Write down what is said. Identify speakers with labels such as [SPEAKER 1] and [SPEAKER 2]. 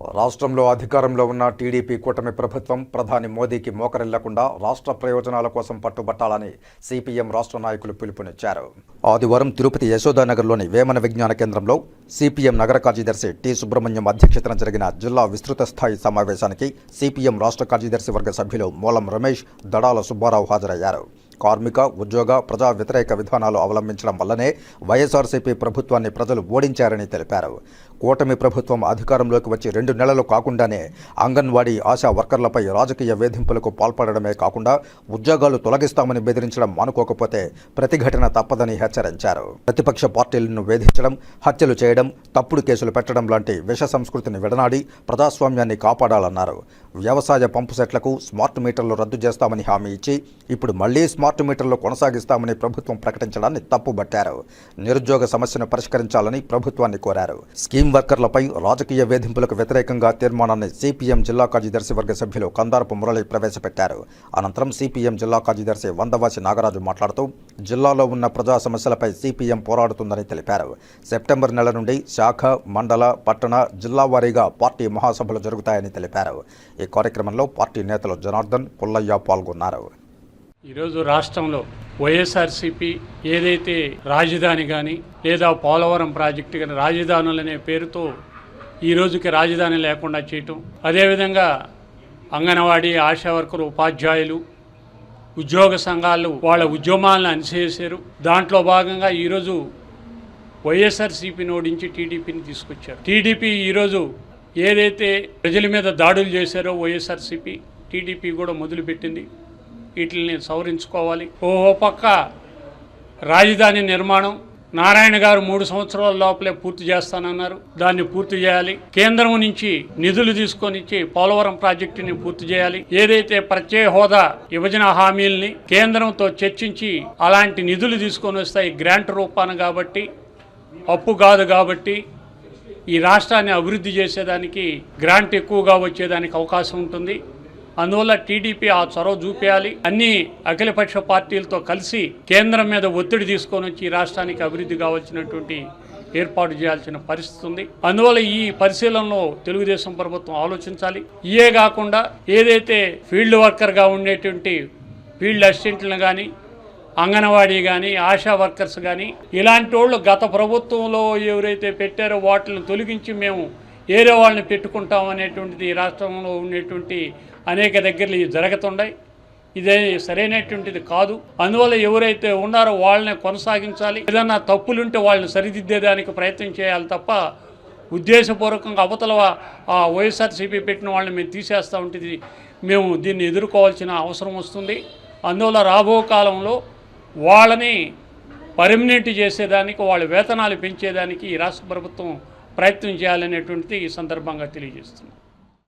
[SPEAKER 1] రాష్ట్రంలో అధికారంలో ఉన్న టీడీపీ కూటమి ప్రభుత్వం ప్రధాని మోదీకి మోకరిల్లకుండా రాష్ట్ర ప్రయోజనాల కోసం పట్టుబట్టాలని సిపిఎం రాష్ట్ర నాయకులు పిలుపునిచ్చారు. ఆదివారం తిరుపతి యశోదానగర్లోని వేమన విజ్ఞాన కేంద్రంలో సిపిఎం నగర కార్యదర్శి టి. సుబ్రహ్మణ్యం అధ్యక్షతన జరిగిన జిల్లా విస్తృత స్థాయి సమావేశానికి సిపిఎం రాష్ట్ర కార్యదర్శి వర్గ సభ్యులు మూలం రమేష్ దడాల సుబ్బారావు హాజరయ్యారు. కార్మిక ఉద్యోగ ప్రజా వ్యతిరేక విధానాలు అవలంబించడం వల్లనే వైఎస్ఆర్సీపీ ప్రభుత్వాన్ని ప్రజలు ఓడించారని తెలిపారు. కూటమి ప్రభుత్వం అధికారంలోకి వచ్చి రెండు నెలలు కాకుండానే అంగన్వాడీ ఆశా వర్కర్లపై రాజకీయ వేధింపులకు పాల్పడడమే కాకుండా ఉద్యోగాలు తొలగిస్తామని బెదిరించడం మానుకోకపోతే ప్రతిఘటన తప్పదని హెచ్చరించారు. ప్రతిపక్ష పార్టీలను వేధించడం హత్యలు చేయడం తప్పుడు కేసులు పెట్టడం లాంటి విష సంస్కృతిని విడనాడి ప్రజాస్వామ్యాన్ని కాపాడాలన్నారు. వ్యవసాయ పంపు సెట్లకు స్మార్ట్ మీటర్లు రద్దు చేస్తామని హామీ ఇచ్చి ఇప్పుడు మళ్ళీ స్మార్ట్ మీటర్లు కొనసాగిస్తామని ప్రభుత్వం ప్రకటించడాన్ని తప్పుబట్టారు. నిరుద్యోగ సమస్యను పరిష్కరించాలని ప్రభుత్వాన్ని కోరారు. స్కీమ్ వర్కర్లపై రాజకీయ వేధింపులకు వ్యతిరేకంగా తీర్మానాన్ని సిపిఎం జిల్లా కార్యదర్శి వర్గ సభ్యులు కందారపు మురళి ప్రవేశపెట్టారు. అనంతరం సిపిఎం జిల్లా కార్యదర్శి వందవాసి నాగరాజు మాట్లాడుతూ జిల్లాలో ఉన్న ప్రజా సమస్యలపై సిపిఎం పోరాడుతుందని తెలిపారు. సెప్టెంబర్ నెల నుండి శాఖ మండల పట్టణ జిల్లా వారీగా పార్టీ మహాసభలు జరుగుతాయని తెలిపారు. ఈ కార్యక్రమంలో పార్టీ నేతలు జనార్దన్ పుల్లయ్య పాల్గొన్నారు.
[SPEAKER 2] ఈరోజు రాష్ట్రంలో వైఎస్ఆర్సీపీ ఏదైతే రాజధాని కానీ లేదా పోలవరం ప్రాజెక్టు కానీ రాజధానులనే పేరుతో ఈ రోజుకి రాజధాని లేకుండా చేయటం అదేవిధంగా అంగన్వాడీ ఆశా వర్కర్ ఉపాధ్యాయులు ఉద్యోగ సంఘాలు వాళ్ళ ఉద్యమాలను అణిచేశారు. దాంట్లో భాగంగా ఈరోజు వైఎస్ఆర్సీపీని ఓడించి టీడీపీని తీసుకొచ్చారు. టీడీపీ ఈరోజు ఏదైతే ప్రజల మీద దాడులు చేశారో వైఎస్ఆర్సీపీ టీడీపీ కూడా మొదలుపెట్టింది. వీటిని సవరించుకోవాలి. ఓహో పక్క రాజధాని నిర్మాణం నారాయణ గారు మూడు సంవత్సరాల లోపలే పూర్తి చేస్తానన్నారు. దాన్ని పూర్తి చేయాలి. కేంద్రం నుంచి నిధులు తీసుకొని ఇచ్చి పోలవరం ప్రాజెక్టుని పూర్తి చేయాలి. ఏదైతే ప్రత్యేక హోదా విభజన హామీల్ని కేంద్రంతో చర్చించి అలాంటి నిధులు తీసుకొని వస్తాయి గ్రాంట్ రూపాన కాబట్టి అప్పు కాదు కాబట్టి ఈ రాష్ట్రాన్ని అభివృద్ధి చేసేదానికి గ్రాంట్ ఎక్కువగా వచ్చేదానికి అవకాశం ఉంటుంది. అందువల్ల టీడీపీ ఆ చొరవ చూపేయాలి. అన్ని అఖిలపక్ష పార్టీలతో కలిసి కేంద్రం మీద ఒత్తిడి తీసుకొని వచ్చి రాష్ట్రానికి అభివృద్ధి కావాల్సినటువంటి ఏర్పాటు చేయాల్సిన పరిస్థితి ఉంది. అందువల్ల ఈ పరిశీలనలో తెలుగుదేశం ప్రభుత్వం ఆలోచించాలి. ఇయే కాకుండా ఏదైతే ఫీల్డ్ వర్కర్గా ఉండేటువంటి ఫీల్డ్ అసిస్టెంట్లను కానీ అంగన్వాడీ కానీ ఆశా వర్కర్స్ కానీ ఇలాంటి వాళ్ళు గత ప్రభుత్వంలో ఎవరైతే పెట్టారో వాటిని తొలగించి మేము ఏరే వాళ్ళని పెట్టుకుంటాం అనేటువంటిది ఈ రాష్ట్రంలో ఉండేటువంటి అనేక దగ్గరలు ఇవి జరుగుతుండయి. ఇదే సరైనటువంటిది కాదు. అందువల్ల ఎవరైతే ఉన్నారో వాళ్ళని కొనసాగించాలి. ఏదన్నా తప్పులుంటే వాళ్ళని సరిదిద్దేదానికి ప్రయత్నం చేయాలి తప్ప ఉద్దేశపూర్వకంగా అవతల ఆ వైఎస్ఆర్సీపీ పెట్టిన వాళ్ళని మేము తీసేస్తూ ఉంటుంది. మేము దీన్ని ఎదుర్కోవాల్సిన అవసరం వస్తుంది. అందువల్ల రాబో కాలంలో వాళ్ళని పర్మనెంట్ చేసేదానికి వాళ్ళ వేతనాలు పెంచేదానికి ఈ రాష్ట్ర ప్రభుత్వం ప్రయత్నం చేయాలనేటువంటిది ఈ సందర్భంగా తెలియజేస్తుంది